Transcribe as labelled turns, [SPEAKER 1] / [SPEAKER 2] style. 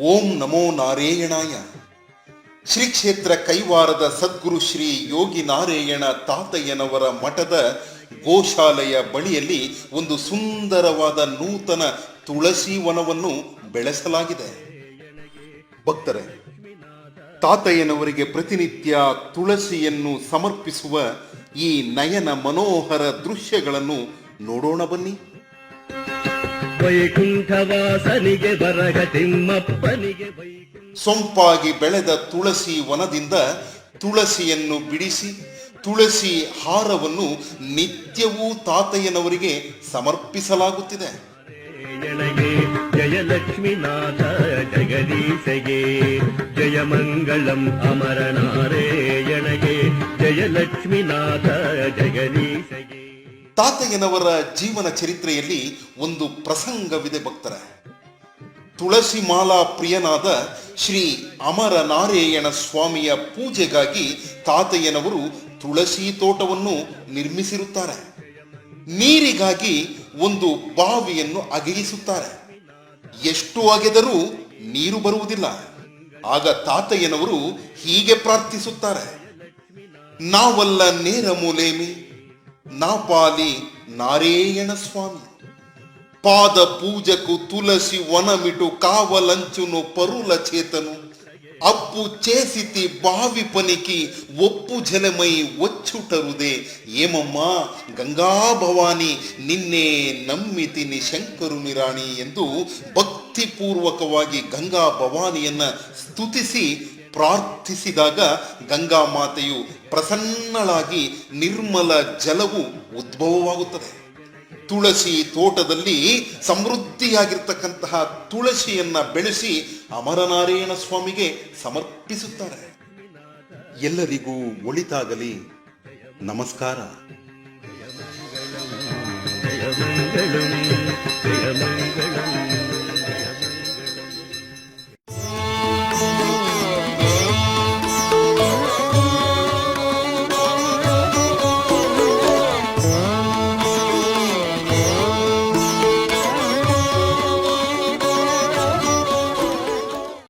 [SPEAKER 1] ಓಂ ನಮೋ ನಾರಾಯಣಾಯ. ಶ್ರೀ ಕ್ಷೇತ್ರ ಕೈವಾರದ ಸದ್ಗುರು ಶ್ರೀ ಯೋಗಿ ನಾರಾಯಣ ತಾತಯ್ಯನವರ ಮಠದ ಗೋಶಾಲೆಯ ಬಳಿಯಲ್ಲಿ ಒಂದು ಸುಂದರವಾದ ನೂತನ ತುಳಸಿ ವನವನ್ನು ಬೆಳೆಸಲಾಗಿದೆ. ಭಕ್ತರೇ, ತಾತಯ್ಯನವರಿಗೆ ಪ್ರತಿನಿತ್ಯ ತುಳಸಿಯನ್ನು ಸಮರ್ಪಿಸುವ ಈ ನಯನ ಮನೋಹರ ದೃಶ್ಯಗಳನ್ನು ನೋಡೋಣ ಬನ್ನಿ.
[SPEAKER 2] ವೈಕುಂಠವಾಸನಿಗೆ ಬರಗ ತಿಮ್ಮಪ್ಪನಿಗೆ
[SPEAKER 1] ಸೊಂಪಾಗಿ ಬೆಳೆದ ತುಳಸಿ ವನದಿಂದ ತುಳಸಿಯನ್ನು ಬಿಡಿಸಿ ತುಳಸಿ ಹಾರವನ್ನು ನಿತ್ಯವೂ ತಾತಯ್ಯನವರಿಗೆ ಸಮರ್ಪಿಸಲಾಗುತ್ತಿದೆ.
[SPEAKER 2] ಜಯಲಕ್ಷ್ಮೀನಾಥ ಜಗದೀಶಗೆ ಜಯ ಮಂಗಳಂ ಅಮರನಾರೇಯಣಗೆ ಜಯಲಕ್ಷ್ಮೀನಾಥ ಜಗದೀಶಗೆ.
[SPEAKER 1] ತಾತಯ್ಯನವರ ಜೀವನ ಚರಿತ್ರೆಯಲ್ಲಿ ಒಂದು ಪ್ರಸಂಗವಿದೆ ಭಕ್ತರ. ತುಳಸಿ ಮಾಲಾ ಪ್ರಿಯನಾದ ಶ್ರೀ ಅಮರ ನಾರಾಯಣ ಸ್ವಾಮಿಯ ಪೂಜೆಗಾಗಿ ತಾತಯ್ಯನವರು ತುಳಸಿ ತೋಟವನ್ನು ನಿರ್ಮಿಸಿರುತ್ತಾರೆ. ನೀರಿಗಾಗಿ ಒಂದು ಬಾವಿಯನ್ನು ಅಗೆಯಿಸುತ್ತಾರೆ. ಎಷ್ಟು ಅಗೆದರೂ ನೀರು ಬರುವುದಿಲ್ಲ. ಆಗ ತಾತಯ್ಯನವರು ಹೀಗೆ ಪ್ರಾರ್ಥಿಸುತ್ತಾರೆ. ನಾವಲ್ಲ ನೇರ ಮೂಲೇಮಿ ನಾಪಾಲಿ ನಾರಾಯಣ ಸ್ವಾಮಿ. ಪಾದ ಪೂಜಕು ತುಳಸಿ ವನಮಿಟು ಕಾವಲಂಚುನು ಪರುಲ ಚೇತನು. ಅಪ್ಪು ಚೇಸಿತಿ ಬಾವಿ ಪನಿಕಿ ಒಪ್ಪು ಜಲಮೈ ಒಚ್ಚುಟರುದೆ. ಏಮಮ್ಮ ಗಂಗಾಭವಾನಿ ನಿನ್ನೆ ನಮ್ಮಿತಿನಿ ಶಂಕರು ನಿರಾಣಿ ಎಂದು ಭಕ್ತಿಪೂರ್ವಕವಾಗಿ ಗಂಗಾ ಭವಾನಿಯನ್ನ ಸ್ತುತಿಸಿ ಪ್ರಾರ್ಥಿಸಿದಾಗ ಗಂಗಾ ಮಾತೆಯು ಪ್ರಸನ್ನಳಾಗಿ ನಿರ್ಮಲ ಜಲವು ಉದ್ಭವವಾಗುತ್ತದೆ. ತುಳಸಿ ತೋಟದಲ್ಲಿ ಸಮೃದ್ಧಿಯಾಗಿರ್ತಕ್ಕಂತಹ ತುಳಸಿಯನ್ನ ಬೆಳೆಸಿ ಅಮರನಾರಾಯಣ ಸ್ವಾಮಿಗೆ ಸಮರ್ಪಿಸುತ್ತಾರೆ. ಎಲ್ಲರಿಗೂ ಒಳಿತಾಗಲಿ. ನಮಸ್ಕಾರ.